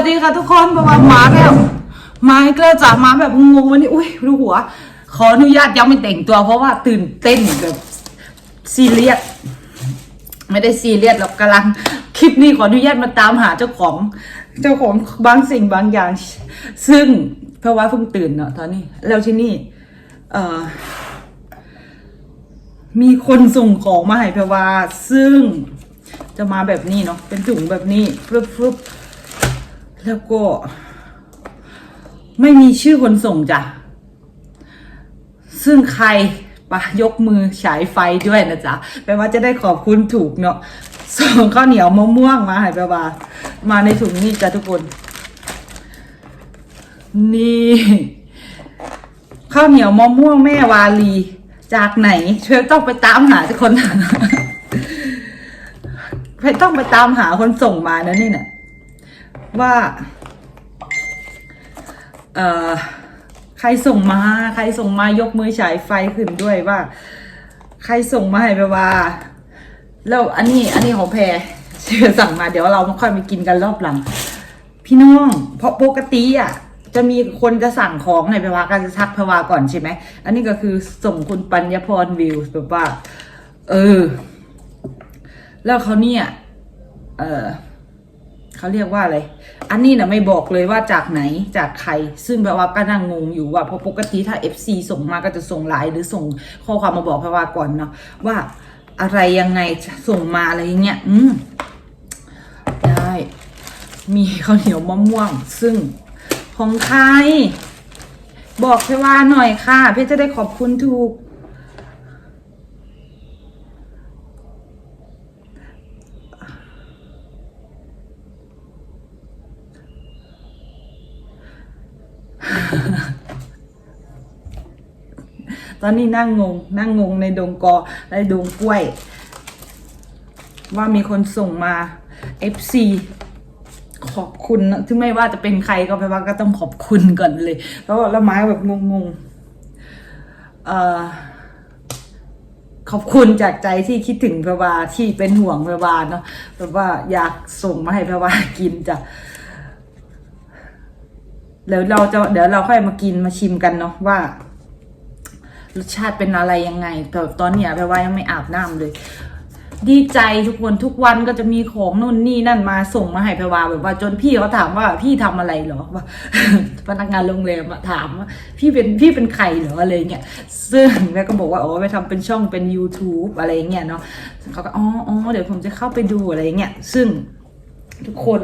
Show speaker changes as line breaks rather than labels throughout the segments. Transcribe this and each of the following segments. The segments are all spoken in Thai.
สวัสดีค่ะทุกคนประมาณมาแล้วมาอีกแล้วจ้ะมาแบบงงวันนี้อุ้ยดูหัว ขออนุญาตยังไม่แต่งตัว เพราะว่าตื่นเต้นแบบซีเรียสไม่ได้ซีเรียสหรอกกำลังคลิปนี้ขออนุญาตมาตามหาเจ้าของ เจ้าของบางสิ่งบางอย่าง ซึ่งเพราะว่าเพิ่งตื่นเนาะตอนนี้ แล้วที่นี่ เอ่อ มีคนส่งของมาให้เพรวาซึ่งจะมาแบบนี้เนาะเป็นถุงแบบนี้ฟึบฟึบ แล้วก็ ไม่มีชื่อคนส่งจ้ะ ซึ่งใครปะยกมือฉายไฟด้วยนะจ๊ะแปลว่าจะได้ขอบคุณถูกเนาะส่งข้าวเหนียวมะม่วงมาให้แปลว่า มาในถุงนี้จ้ะทุกคน นี่ข้าวเหนียวมะม่วงแม่วาลี จากไหนเช่วยต้องไปตามหาทุกคนไปต้องไปตามหาคนส่งมานะนี่เนี่ย ว่าเอ่อใครส่งมา ใครส่งมายกมือฉายไฟขึ้นด้วยว่า ใครส่งมาให้ไปว่าแล้วอันนี้อันนี้ของแพรเชื่อสั่งมาเดี๋ยวเรามาค่อยไปกินกันรอบหลัง พี่น้องเพราะปกติอะจะมีคนจะสั่งของให้ไปว่าก็จะทักพวาก่อนใช่ไหม อันนี้ก็คือส่งคุณปัญญพรวิวแบบว่า เออ แล้วเขาเนี่ย เออ เขาเรียกว่าอะไร อันนี้นะไม่บอกเลยว่าจากไหนจากใคร ซึ่งแบบว่าก็นั่งงงอยู่ว่าเพราะปกติถ้า FC ส่งมาก็จะส่งไลน์หรือส่งข้อความมาบอกพวาก่อนเนาะว่าอะไรยังไงส่งมาอะไรอย่างเงี้ยอืมได้มีข้าวเหนียวมะม่วง ซึ่งของใครบอกเพว่าหน่อยค่ะ เพื่อจะได้ขอบคุณถูก ตอนนี้นั่งงง นั่งงงในดงกอในดงกล้วย ว่ามีคนส่งมา FC ขอบคุณนะถึงไม่ว่าจะเป็นใครก็แปว่าก็ต้องขอบคุณก่อนเลยเพราะว่าละไม้แบบงงๆเอ่อขอบคุณจากใจที่คิดถึงพระวาที่เป็นห่วงพระวาเนาะแบบว่าอยากส่งมาให้พระวากินจ้ะเดี๋ยวเราจะเดี๋ยวเราค่อยมากินมาชิมกันเนาะว่า รสชาติเป็นอะไรยังไงแต่ตอนเนี้ยแปลว่ายังไม่อาบน้ำเลย ดีใจทุกคนทุกวันก็จะมีของนู่นนี่นั่นมาส่งมาให้แพรวาแบบว่าจนพี่เขาถามว่าพี่ทำอะไรเหรอว่าพนักงานโรงแรมถามว่าพี่เป็นพี่เป็นใครเหรออะไรเงี้ยซึ่งแม่ก็บอกว่าอ๋อไปทำเป็นช่องเป็น YouTube อะไรเงี้ยเนาะเขาก็อ๋ออ๋อเดี๋ยวผมจะเข้าไปดูอะไรเงี้ยซึ่งทุกคน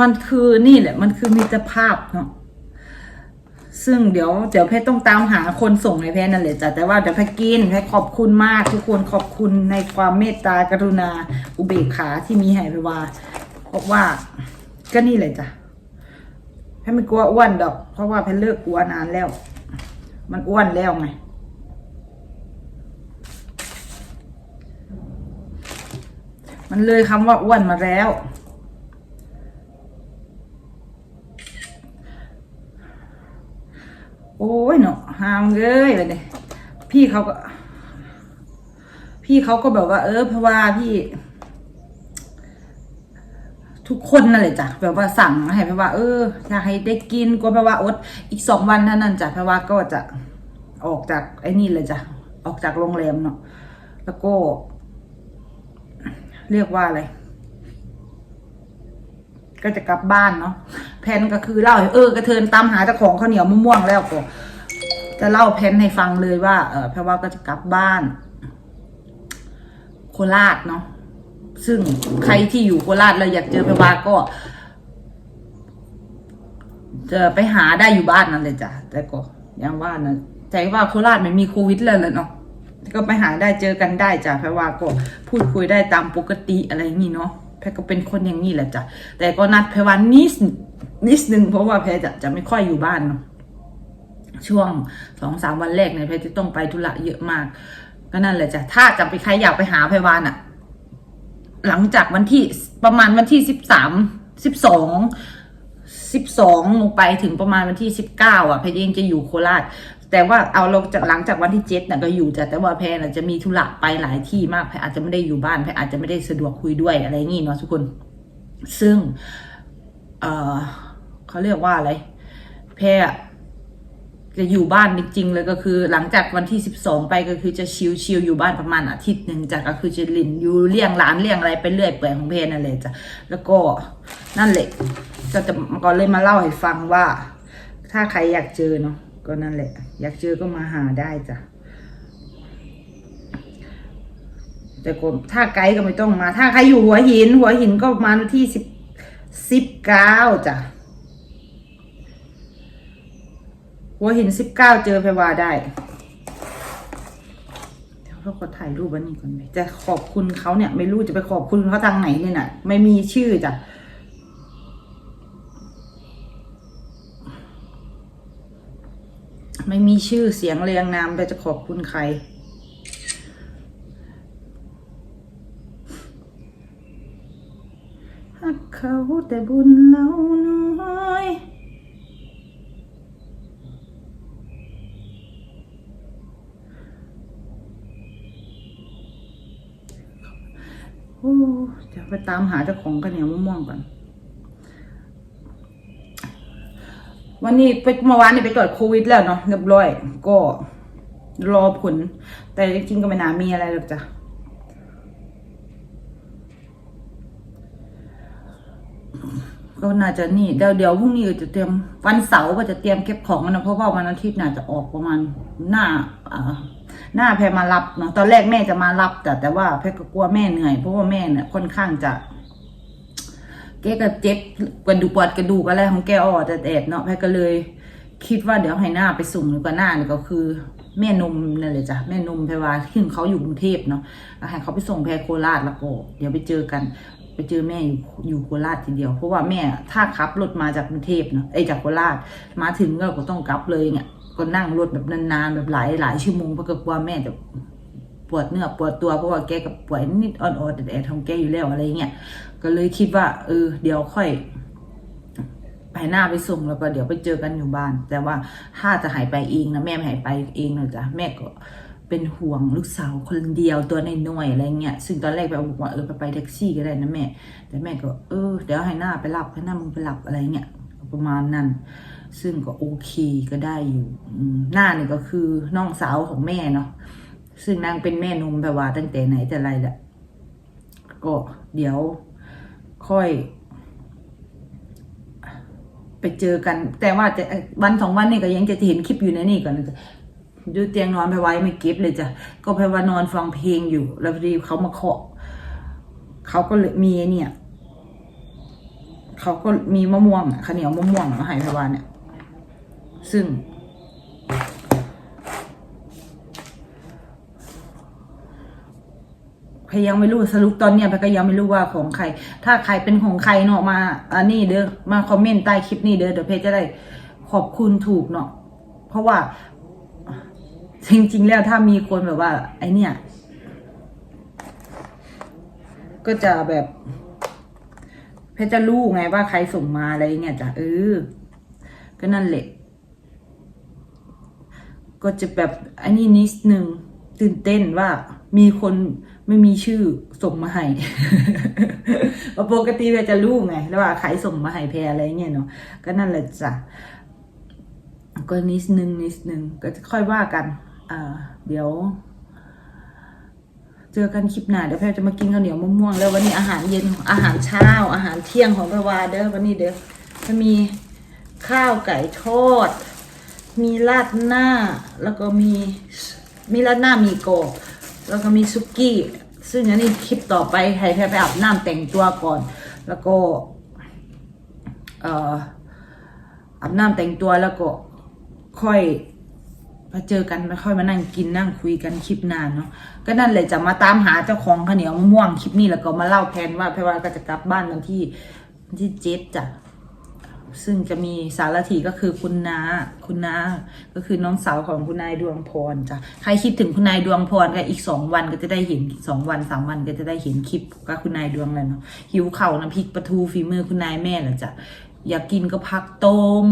มันคือนี่แหละ มันคือมิตรภาพเนาะ ซึ่งเดี๋ยวเดี๋ยวเพชรต้องตามหาคนส่งให้เพชรนั่นแหละจ้ะแต่ว่าเดี๋ยวเพชรกินเพชรขอบคุณมากทุกคนขอบคุณในความเมตตากรุณาอุเบกขาที่มีให้เพชรว่าเพราะว่าก็นี่เลยจ้ะเพชรไม่กลัวอ้วนดอก เพราะว่าเพชรเลิกกลัวนานแล้ว มันอ้วนแล้วไงมันเลยคำว่าอ้วนมาแล้ว โอ้ยเนาะหามเลยไปเลยพี่เขาก็ พี่เขาก็แบบว่า เออเพราะว่าพี่ ทุกคนนั่นแหละจ้ะแบบว่าสั่งให้เพราะว่า เอออยากให้ได้กินก็เพราะว่าอดอีกสองวันเท่านั้นจ้ะเพราะว่าก็จะออกจากไอ้นี่เลยจ้ะออกจากโรงแรมเนาะแล้วก็ เรียกว่าอะไร ก็จะกลับบ้านเนาะแพนก็คือเล่าเออกระเทินตามหาเจ้าของข้าวเหนียวมะม่วงแล้วก็จะเล่าแพนให้ฟังเลยว่า เออแพรว่าก็จะกลับบ้าน โคราชเนาะซึ่งใครที่อยู่โคราชเราอยากเจอแพรว่าก็จะไปหาได้อยู่บ้านนั่นเลยจ้ะแต่ก็ยังว่านะใจว่าโคราชไม่มีโควิดเลยแหละเนาะก็ไปหาได้เจอกันได้จ้ะแพรว่าก็พูดคุยได้ตามปกติอะไรอย่างนี้เนาะ แพรก็เป็นคนอย่างนี้แหละจ้ะแต่ก็นัดแพรว่านิดนิดนึงเพราะว่าแพรจะจะไม่ค่อยอยู่บ้านเนาะช่วงสองสามวันแรกเนี่ยแพรจะต้องไปธุระเยอะมาก ก็นั่นแหละจ้ะถ้าจะไปใครอยากไปหาแพรวานอะหลังจากวันที่ประมาณวันที่สิบสามสิบสองสิบสองลงไปถึงประมาณวันที่สิบเก้าอะแพรเองจะอยู่โคราช แต่ว่าเอาลงจากหลังจากวันที่เจ็ดน่ะก็อยู่จ้ะแต่ว่าแพรน่ะจะมีธุระไปหลายที่มากแพรอาจจะไม่ได้อยู่บ้านแพรอาจจะไม่ได้สะดวกคุยด้วยอะไรงี้เนาะทุกคน ซึ่ง เออเขาเรียกว่าอะไร แพรจะอยู่บ้านจริงๆเลยก็คือ หลังจากวันที่สิบสองไปก็คือจะชิวชิวๆอยู่บ้านประมาณอาทิตย์หนึ่งจากก็คือจะลินอยู่เลี้ยงร้านเลี้ยงอะไรไปเรื่อยเปื่อยของเพรนั่นแหละจ้ะแล้วก็นั่นแหละก็จะก็เลยมาเล่าให้ฟังว่า ถ้าใครอยากเจอเนาะ ก็นั่นแหละ อยากเจอก็มาหาได้จ้ะแต่ก็ถ้าไกด์ก็ไม่ต้องมา ถ้าใครอยู่หัวหิน หัวหินก็มาที่สิบสิบเก้าจ้ะหัวหินสิบเก้าเจอไพวาได้เดี๋ยวเราก็ถ่ายรูปวันนี้ก่อนไหมจะขอบคุณเขาเนี่ย ไม่รู้จะไปขอบคุณเขาทางไหนเนี่ยนะไม่มีชื่อจ้ะ ไม่มีชื่อเสียงเรียงนามแต่จะขอบคุณใคร หักเขาแต่บุญเราน้อยโอ้เดี๋ยวไปตามหาเจ้าของกันเหนียวมะม่วงก่อน วันนี้ไปเมื่อวานนี่ไปตรวจโควิดแล้วเนาะเรียบร้อย ก็รอผล แต่จริงๆก็ไม่น่ามีอะไรหรอกจ้ะก็น่าจะนี่เดี๋ยวเดี๋ยวพรุ่งนี้จะเตรียมวันเสาร์ก็จะเตรียมเก็บของนะเพราะว่าวันอาทิตย์น่าจะออกประมาณหน้าอ่าหน้าแพรมารับเนาะตอนแรกแม่จะมารับ แต่แต่ว่าแพรก็กลัวแม่เหนื่อยเพราะว่าแม่เนี่ยค่อนข้างจะ แกก็เจ็บกระดูกปวดกระดูกอะไรของแกอ่อแต่แดดเนาะแพรก็เลย คิดว่าเดี๋ยวให้หน้าไปส่งดีกว่าหน้าเนี่ยก็คือ แม่นมนั่นเลยจ้ะแม่นมแพรว่าซึ่งเขาอยู่กรุงเทพเนาะแล้วให้เขาไปส่งแพรโคราชแล้วก็เดี๋ยวไปเจอกันไปเจอแม่อยู่อยู่โคราชทีเดียว เพราะว่าแม่ถ้าขับรถมาจากกรุงเทพเนาะไอจากโคราชมาถึงก็ต้องกลับเลยเนี่ยก็นั่งรถแบบนานๆแบบหลายหลายชั่วโมงเพราะกลัวแม่จะ ปวดเนื้อปวดตัวเพราะว่าแกกับป่วยนิดอ่อนๆแอดๆของแกอยู่แล้วอะไรเงี้ยก็เลยคิดว่า เออ เดี๋ยวค่อย ไปหน้าไปส่งแล้วก็เดี๋ยวไปเจอกันอยู่บ้าน แต่ว่าถ้าจะหายไปเองนะแม่ไม่หายไปเองนะจ๊ะแม่ก็เป็นห่วงลูกสาวคนเดียวตัวน้อยอะไรเงี้ย ซึ่งตอนแรกไปบอกว่าเออไปไปแท็กซี่ก็ได้นะแม่ แต่แม่ก็เออเดี๋ยวให้หน้าไปรับให้หน้ามึงไปรับอะไรเงี้ยประมาณนั้น ซึ่งก็โอเคก็ได้อยู่หน้าเนี่ยก็คือน้องสาวของแม่เนาะ ซึ่งนางเป็นแม่นมแบบว่าตั้งแต่ไหนแต่ไรแหละก็เดี๋ยวค่อย ไปเจอกัน แต่ว่าจะวันสองวันนี่ก็ยังจะเห็นคลิปอยู่ในนี่ก่อนจะดูเตียงนอนไปไว้ไม่เก็บเลยจ้ะก็ไปว่านอนฟังเพลงอยู่ แล้วพอดีเขามาเคาะเขาก็เลยมีเนี่ยเขาก็มีมะม่วงข้าวเหนียวมะม่วงมาให้พวานเนี่ย ซึ่ง พยยังไม่รู้สรุปตอนเนี้ยพยก็ยังไม่รู้ว่าของใคร ถ้าใครเป็นของใครเนาะมาอันนี้เด้อมาคอมเมนต์ใต้คลิปนี้เด้อเดี๋ยวเพจจะได้ขอบคุณถูกเนาะเพราะว่าจริงๆแล้วถ้ามีคนแบบว่า ไอเนี่ย ก็จะแบบ เพจะรู้ไงว่าใครส่งมาอะไรเงี้ยจ้ะเออก็นั่นแหละก็จะแบบอันนี้นิดนึงตื่นเต้นว่า มีคนไม่มีชื่อส่งมาให้ปกติเพรจะรู้ไงแล้วว่าใครส่งมาให้แพรอะไรเงี้ยเนาะก็นั่นแหละจ้ะก็นิดนึงนิดนึงก็จะค่อยว่ากันอ่าเดี๋ยว เจอกันคลิปหน้าเดี๋ยวแพรจะมากินข้าวเหนียวมะม่วงแล้ววันนี้อาหารเย็นอาหารเช้า อาหารเที่ยงของพวาเด้อวันนี้เด้อจะมีข้าวไก่ทอด มีราดหน้า แล้วก็มีมีราดหน้ามีกรอบ แล้วก็มีซุกี้ ซึ่งอันนี้คลิปต่อไปให้แพรไปอาบน้ำแต่งตัวก่อน แล้วก็เอ่ออาบน้ำแต่งตัวแล้วก็ค่อยมาเจอกันไม่ค่อยมานั่งกินนั่งคุยกันคลิปนานเนาะก็นั่นเลยจะมาตามหาเจ้าของข้าวเหนียวมะม่วงคลิปนี้แล้วก็มาเล่าแพลนว่าแพรว่าก็จะกลับบ้านวันที่วันที่เจ็ดจ้ะ ซึ่งจะมีสารถีก็คือคุณนาคุณนาก็คือน้องสาวของคุณนายดวงพรจ้ะใครคิดถึงคุณนายดวงพรก็อีกสองวันก็จะได้เห็นสองวันสามวันก็จะได้เห็นคลิปกับคุณนายดวงแล้วเนาะหิวเข่าน้ำพริกปลาทูฝีมือคุณนายแม่แหละจ้ะอยากกินก็พักต้ม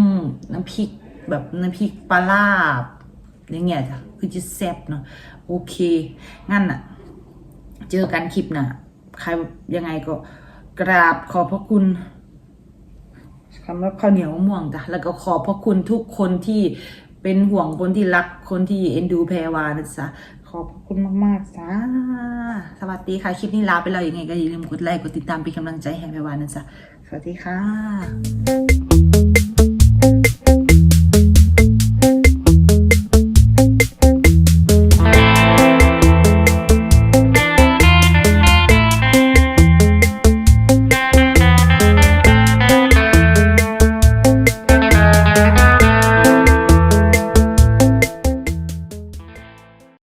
น้ำพริกแบบน้ำพริกปลาลาบอย่างเงี้ยจ้ะคือจะแซ่บเนาะโอเคงั้นน่ะเจอกันคลิปน่ะใครยังไงก็กราบขอบพระคุณ คำว่าข้าวเหนียวมะม่วงจ้ะแล้วก็ขอบพระคุณทุกคนที่เป็นห่วงคนที่รักคนที่เอ็นดูแพรวานะจ๊ะขอบพระคุณมากๆจ้าสวัสดีค่ะ คลิปนี้ลาไปแล้วยังไงก็อย่าลืมกดไลค์กดติดตามเป็นกำลังใจให้แพรวานะจ๊ะสวัสดีค่ะ